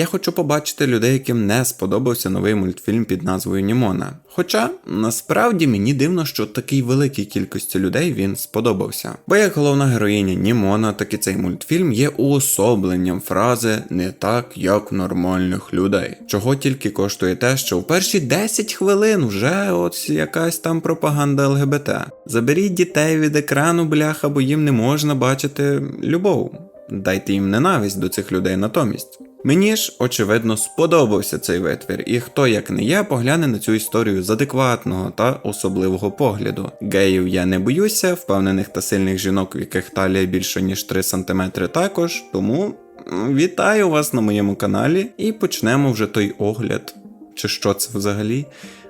Я хочу побачити людей, яким не сподобався новий мультфільм під назвою Німона. Хоча насправді мені дивно, що такій великій кількості людей він сподобався. Бо як головна героїня Німона, так і цей мультфільм є уособленням фрази не так, як нормальних людей. Чого тільки коштує те, що в перші 10 хвилин вже от якась там пропаганда ЛГБТ. Заберіть дітей від екрану, бляха, бо їм не можна бачити любов. Дайте їм ненависть до цих людей натомість. Мені ж, очевидно, сподобався цей витвір, і хто як не я погляне на цю історію з адекватного та особливого погляду. Геїв я не боюся, впевнених та сильних жінок, в яких талія більше ніж 3 см також, тому вітаю вас на моєму каналі і почнемо вже той огляд. Чи що це взагалі?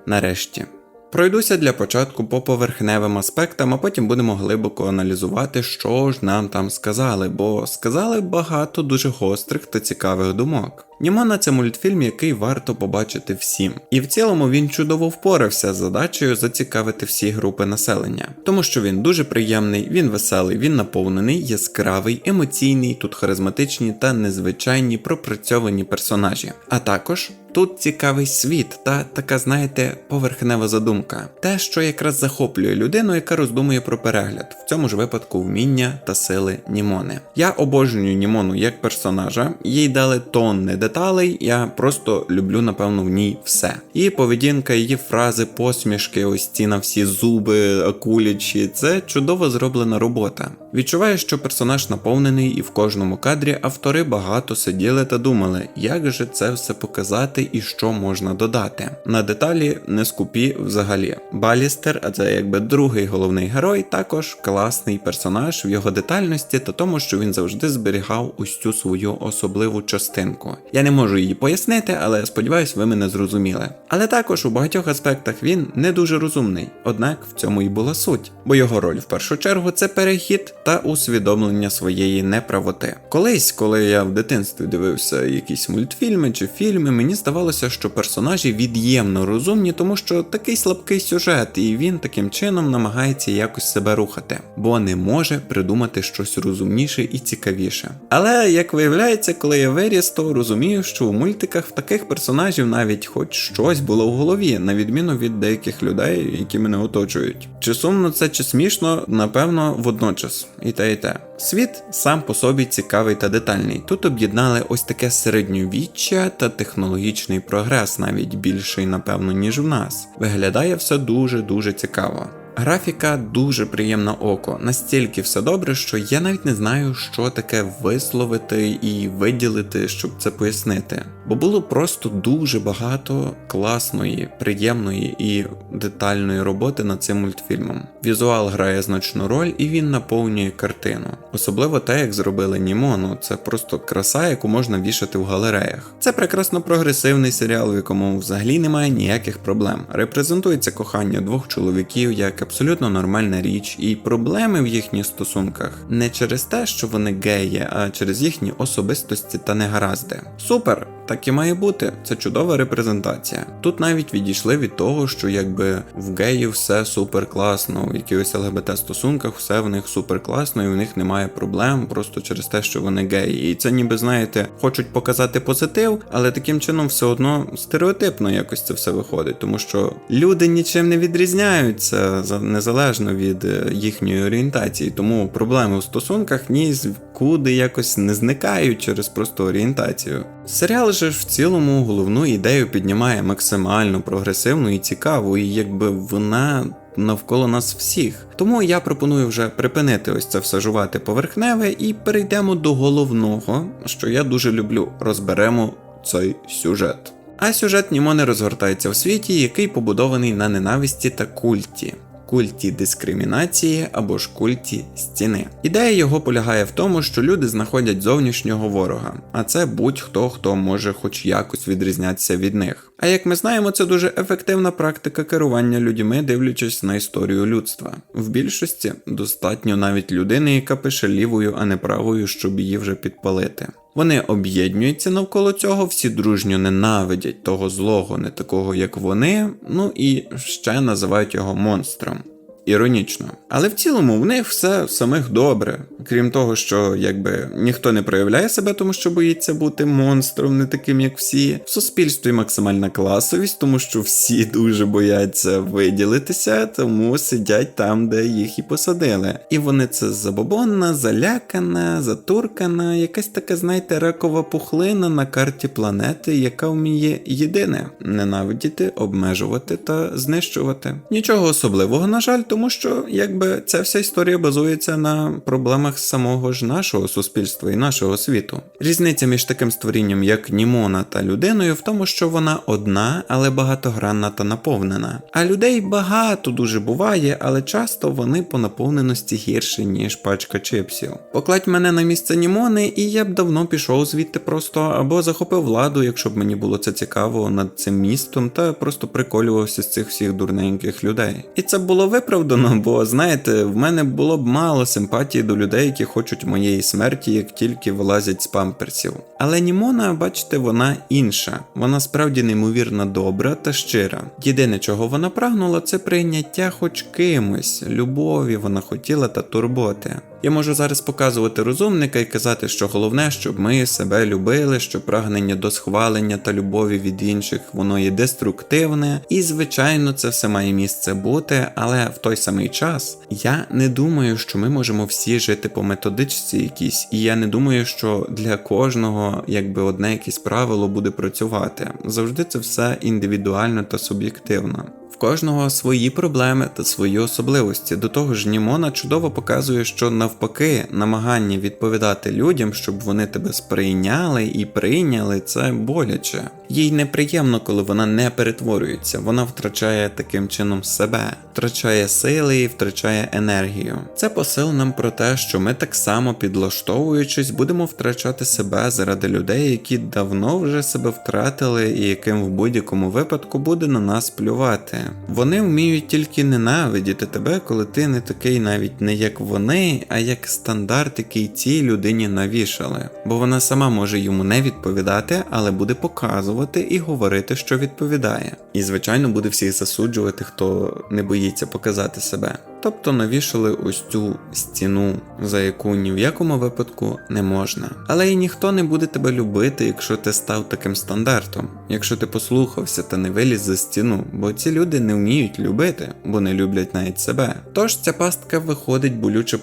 Нарешті. Пройдуся для початку по поверхневим аспектам, а потім будемо глибоко аналізувати, що ж нам там сказали, бо сказали багато дуже гострих та цікавих думок. Німона це мультфільм, який варто побачити всім. І в цілому він чудово впорався з задачею зацікавити всі групи населення, тому що він дуже приємний, він веселий, він наповнений, яскравий, емоційний, тут харизматичні та незвичайні пропрацьовані персонажі. А також Тут цікавий світ та така, знаєте, поверхнева задумка. Те, що якраз захоплює людину, яка роздумує про перегляд, в цьому ж випадку вміння та сили Німони. Я обожнюю Німону як персонажа, їй дали тонни деталей, я просто люблю, напевно, в ній все. Її поведінка, її фрази, посмішки, ось ці на всі зуби, акулячі, це чудово зроблена робота. Відчуваю, що персонаж наповнений, і в кожному кадрі автори багато сиділи та думали, як же це все показати і що можна додати. На деталі не скупі взагалі. Балістер, а це якби другий головний герой, також класний персонаж в його детальності та тому, що він завжди зберігав ось цю свою особливу частинку. Я не можу її пояснити, але сподіваюсь, ви мене зрозуміли. Але також у багатьох аспектах він не дуже розумний, однак в цьому і була суть, бо його роль в першу чергу це перехід та усвідомлення своєї неправоти. Колись, коли я в дитинстві дивився якісь мультфільми чи фільми, мені здавалося, що персонажі від'ємно розумні, тому що такий слабкий сюжет, і він таким чином намагається якось себе рухати, бо не може придумати щось розумніше і цікавіше. Але як виявляється, коли я виріс, то розумію, що у мультиках в таких персонажів навіть хоч щось було в голові, на відміну від деяких людей, які мене оточують. Чи сумно це, чи смішно, напевно, водночас. І те, і те. Світ сам по собі цікавий та детальний. Тут об'єднали ось таке середньовіччя та технологічний прогрес, навіть більший, напевно, ніж в нас. Виглядає все дуже-дуже цікаво. Графіка дуже приємна око, настільки все добре, що я навіть не знаю, що таке висловити і виділити, щоб це пояснити. Бо було просто дуже багато класної, приємної і детальної роботи над цим мультфільмом. Візуал грає значну роль і він наповнює картину. Особливо те, як зробили Німону, це просто краса, яку можна вішати в галереях. Це прекрасно прогресивний серіал, в якому взагалі немає ніяких проблем. Репрезентується кохання двох чоловіків як абсолютно нормальна річ, і проблеми в їхніх стосунках не через те, що вони геї, а через їхні особистості та негаразди. Супер! Так і має бути, це чудова репрезентація. Тут навіть відійшли від того, що якби в геїв все супер класно, в якихось ЛГБТ стосунках все в них супер класно, і в них немає проблем просто через те, що вони геї. І це ніби знаєте, хочуть показати позитив, але таким чином все одно стереотипно якось це все виходить, тому що люди нічим не відрізняються за- незалежно від е, їхньої орієнтації. Тому проблеми в стосунках ні куди якось не зникають через просто орієнтацію. Серіал же ж в цілому головну ідею піднімає максимально прогресивну і цікаву, і якби вона навколо нас всіх. Тому я пропоную вже припинити ось це все жувати поверхневе і перейдемо до головного, що я дуже люблю. Розберемо цей сюжет. А сюжет Німони розгортається в світі, який побудований на ненависті та культі. Культі дискримінації або ж культі стіни. Ідея його полягає в тому, що люди знаходять зовнішнього ворога, а це будь-хто, хто може хоч якось відрізнятися від них. А як ми знаємо, це дуже ефективна практика керування людьми, дивлячись на історію людства. В більшості достатньо навіть людини, яка пише лівою, а не правою, щоб її вже підпалити. Вони об'єднуються навколо цього, всі дружньо ненавидять того злого, не такого, як вони, ну і ще називають його монстром. Іронічно. Але в цілому в них все самих добре. Крім того, що якби ніхто не проявляє себе, тому що боїться бути монстром, не таким, як всі. В суспільстві максимальна класовість, тому що всі дуже бояться виділитися, тому сидять там, де їх і посадили. І вони це забобонна, залякана, затуркана, якась така, знаєте, ракова пухлина на карті планети, яка вміє єдине ненавидіти, обмежувати та знищувати. Нічого особливого, на жаль, тому що якби ця вся історія базується на проблемах самого ж нашого суспільства і нашого світу. Різниця між таким створінням, як Німона та людиною, в тому, що вона одна, але багатогранна та наповнена. А людей багато дуже буває, але часто вони по наповненості гірші, ніж пачка чипсів. Покладь мене на місце Німони, і я б давно пішов звідти просто або захопив владу, якщо б мені було це цікаво над цим містом, та просто приколювався з цих всіх дурненьких людей. І це було виправдано, бо знаєте, в мене було б мало симпатії до людей, які хочуть моєї смерті, як тільки вилазять з памперсів. Але Німона, бачите, вона інша. Вона справді неймовірно добра та щира. Єдине, чого вона прагнула, це прийняття хоч кимось, любові вона хотіла та турботи. Я можу зараз показувати розумника і казати, що головне, щоб ми себе любили, що прагнення до схвалення та любові від інших воно є деструктивне, і звичайно, це все має місце бути, але в той самий час я не думаю, що ми можемо всі жити по методичці якійсь, і я не думаю, що для кожного якби одне якесь правило буде працювати. Завжди це все індивідуально та суб'єктивно. В кожного свої проблеми та свої особливості. До того ж, Німона чудово показує, що навпаки намагання відповідати людям, щоб вони тебе сприйняли і прийняли, це боляче. Їй неприємно, коли вона не перетворюється, вона втрачає таким чином себе, втрачає сили і втрачає енергію. Це посил нам про те, що ми так само підлаштовуючись, будемо втрачати себе заради людей, які давно вже себе втратили і яким в будь-якому випадку буде на нас плювати. Вони вміють тільки ненавидіти тебе, коли ти не такий навіть не як вони, а як стандарт, який цій людині навішали. Бо вона сама може йому не відповідати, але буде показувати і говорити, що відповідає. І звичайно буде всіх засуджувати, хто не боїться показати себе. Тобто навішали ось цю стіну, за яку ні в якому випадку не можна. Але і ніхто не буде тебе любити, якщо ти став таким стандартом, якщо ти послухався та не виліз за стіну, бо ці люди не вміють любити, бо не люблять навіть себе. Тож ця пастка виходить болюче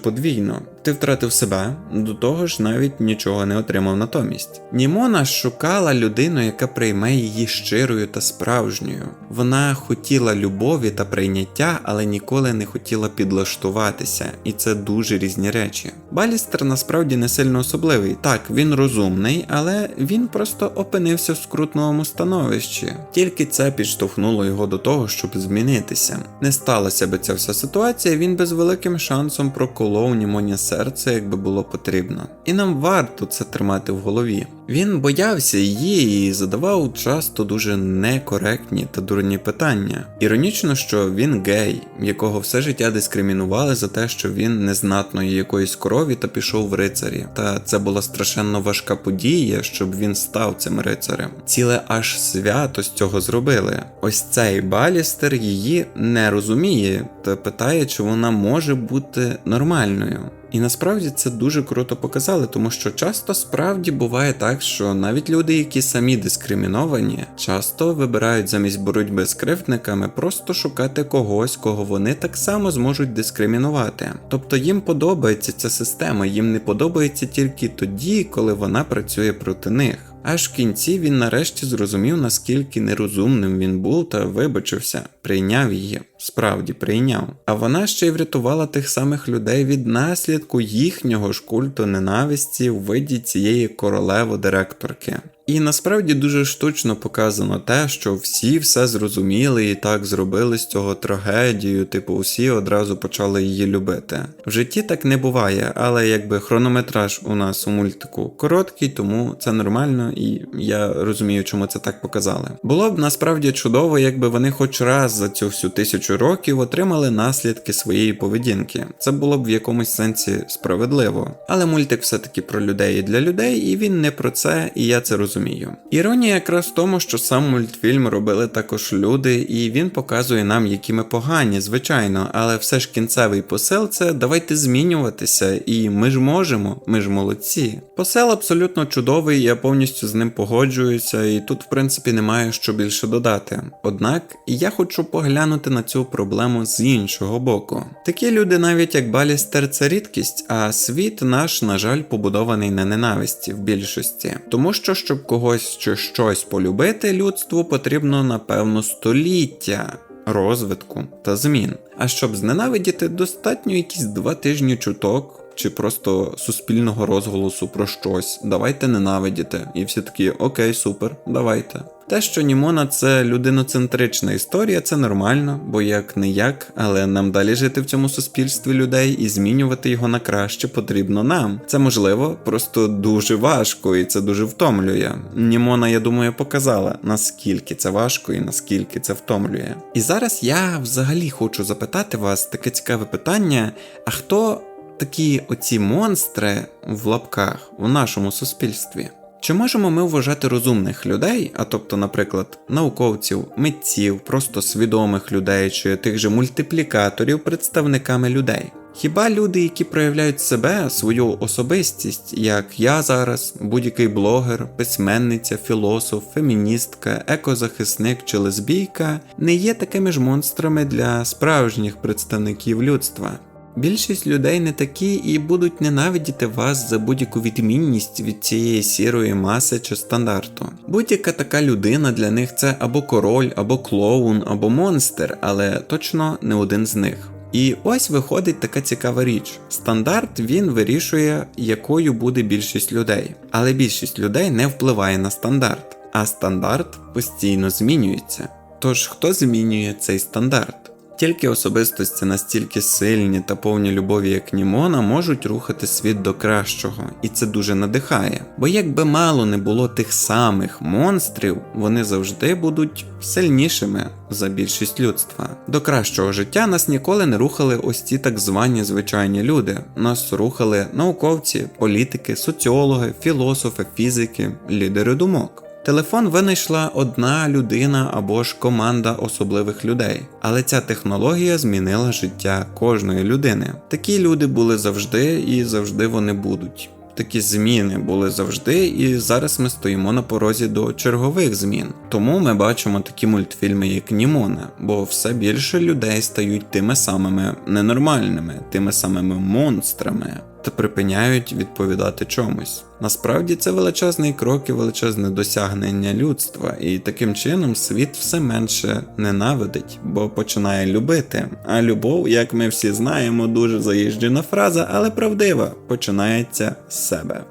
camino. Ти втратив себе, до того ж навіть нічого не отримав натомість. Німона шукала людину, яка прийме її щирою та справжньою. Вона хотіла любові та прийняття, але ніколи не хотіла підлаштуватися, і це дуже різні речі. Балістер насправді не сильно особливий. Так, він розумний, але він просто опинився в скрутному становищі. Тільки це підштовхнуло його до того, щоб змінитися. Не сталася би ця вся ситуація, він би з великим шансом проколов Німоні серце, якби було потрібно. І нам варто це тримати в голові. Він боявся її і задавав часто дуже некоректні та дурні питання. Іронічно, що він гей, якого все життя дискримінували за те, що він незнатної якоїсь крові та пішов в рицарі. Та це була страшенно важка подія, щоб він став цим рицарем. Ціле аж свято з цього зробили. Ось цей балістер її не розуміє та питає, чи вона може бути нормальною. І насправді це дуже круто показали, тому що часто справді буває так, що навіть люди, які самі дискриміновані, часто вибирають замість боротьби з кривдниками просто шукати когось, кого вони так само зможуть дискримінувати. Тобто їм подобається ця система, їм не подобається тільки тоді, коли вона працює проти них. Аж в кінці він нарешті зрозумів, наскільки нерозумним він був та вибачився, прийняв її, справді прийняв. А вона ще й врятувала тих самих людей від наслідку їхнього ж культу ненависті у виді цієї королеви-директорки. І насправді дуже штучно показано те, що всі все зрозуміли і так зробили з цього трагедію, типу, всі одразу почали її любити. В житті так не буває, але якби хронометраж у нас у мультику короткий, тому це нормально, і я розумію, чому це так показали. Було б насправді чудово, якби вони хоч раз за цю всю тисячу років отримали наслідки своєї поведінки. Це було б в якомусь сенсі справедливо. Але мультик все-таки про людей і для людей, і він не про це, і я це розумію. Іронія якраз в тому, що сам мультфільм робили також люди, і він показує нам, які ми погані, звичайно, але все ж кінцевий посил це давайте змінюватися, і ми ж можемо, ми ж молодці. Посел абсолютно чудовий, я повністю з ним погоджуюся, і тут, в принципі, немає що більше додати. Однак я хочу поглянути на цю проблему з іншого боку. Такі люди, навіть як Балістер, це рідкість, а світ наш, на жаль, побудований на ненависті в більшості. Тому що, щоб когось чи щось полюбити, людству потрібно, напевно, століття. Розвитку та змін. А щоб зненавидіти, достатньо якісь два тижні чуток чи просто суспільного розголосу про щось. Давайте ненавидіти. І всі такі, окей, супер, давайте. Те, що Німона це людиноцентрична історія, це нормально, бо як не як, але нам далі жити в цьому суспільстві людей і змінювати його на краще потрібно нам. Це можливо, просто дуже важко і це дуже втомлює. Німона, я думаю, показала, наскільки це важко і наскільки це втомлює. І зараз я взагалі хочу запитати вас таке цікаве питання: а хто такі оці монстри в лапках в нашому суспільстві? Чи можемо ми вважати розумних людей, а тобто, наприклад, науковців, митців, просто свідомих людей чи тих же мультиплікаторів представниками людей? Хіба люди, які проявляють себе, свою особистість, як я зараз, будь-який блогер, письменниця, філософ, феміністка, екозахисник чи лесбійка, не є такими ж монстрами для справжніх представників людства? Більшість людей не такі і будуть ненавидіти вас за будь-яку відмінність від цієї сірої маси чи стандарту. Будь-яка така людина для них це або король, або клоун, або монстр, але точно не один з них. І ось виходить така цікава річ. Стандарт він вирішує, якою буде більшість людей. Але більшість людей не впливає на стандарт, а стандарт постійно змінюється. Тож хто змінює цей стандарт? Тільки особистості настільки сильні та повні любові, як Німона, можуть рухати світ до кращого, і це дуже надихає. Бо якби мало не було тих самих монстрів, вони завжди будуть сильнішими за більшість людства. До кращого життя нас ніколи не рухали ось ці так звані звичайні люди. Нас рухали науковці, політики, соціологи, філософи, фізики, лідери думок. Телефон винайшла одна людина або ж команда особливих людей, але ця технологія змінила життя кожної людини. Такі люди були завжди і завжди вони будуть. Такі зміни були завжди, і зараз ми стоїмо на порозі до чергових змін. Тому ми бачимо такі мультфільми, як Німона, бо все більше людей стають тими самими ненормальними, тими самими монстрами та припиняють відповідати чомусь. Насправді це величезний крок і величезне досягнення людства, і таким чином світ все менше ненавидить, бо починає любити. А любов, як ми всі знаємо, дуже заїжджена фраза, але правдива, починається з себе.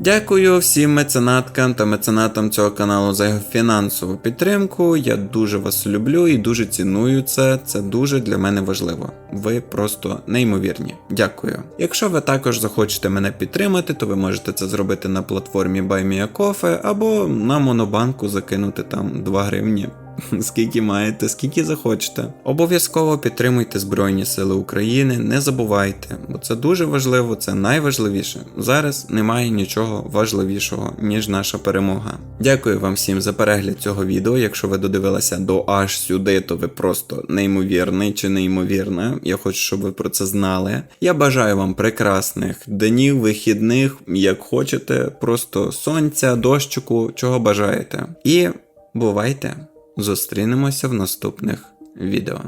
Дякую всім меценаткам та меценатам цього каналу за його фінансову підтримку. Я дуже вас люблю і дуже ціную це. Це дуже для мене важливо. Ви просто неймовірні. Дякую. Якщо ви також захочете мене підтримати, то ви можете це зробити на платформі BuyMeACoffee або на Монобанку закинути там 2 гривні. Скільки маєте, скільки захочете. Обов'язково підтримуйте Збройні Сили України, не забувайте, бо це дуже важливо, це найважливіше. Зараз немає нічого важливішого, ніж наша перемога. Дякую вам всім за перегляд цього відео. Якщо ви додивилися до аж сюди, то ви просто неймовірний чи неймовірна. Я хочу, щоб ви про це знали. Я бажаю вам прекрасних днів, вихідних, як хочете, просто сонця, дощику, чого бажаєте. І бувайте! Зустрінемося в наступних відео.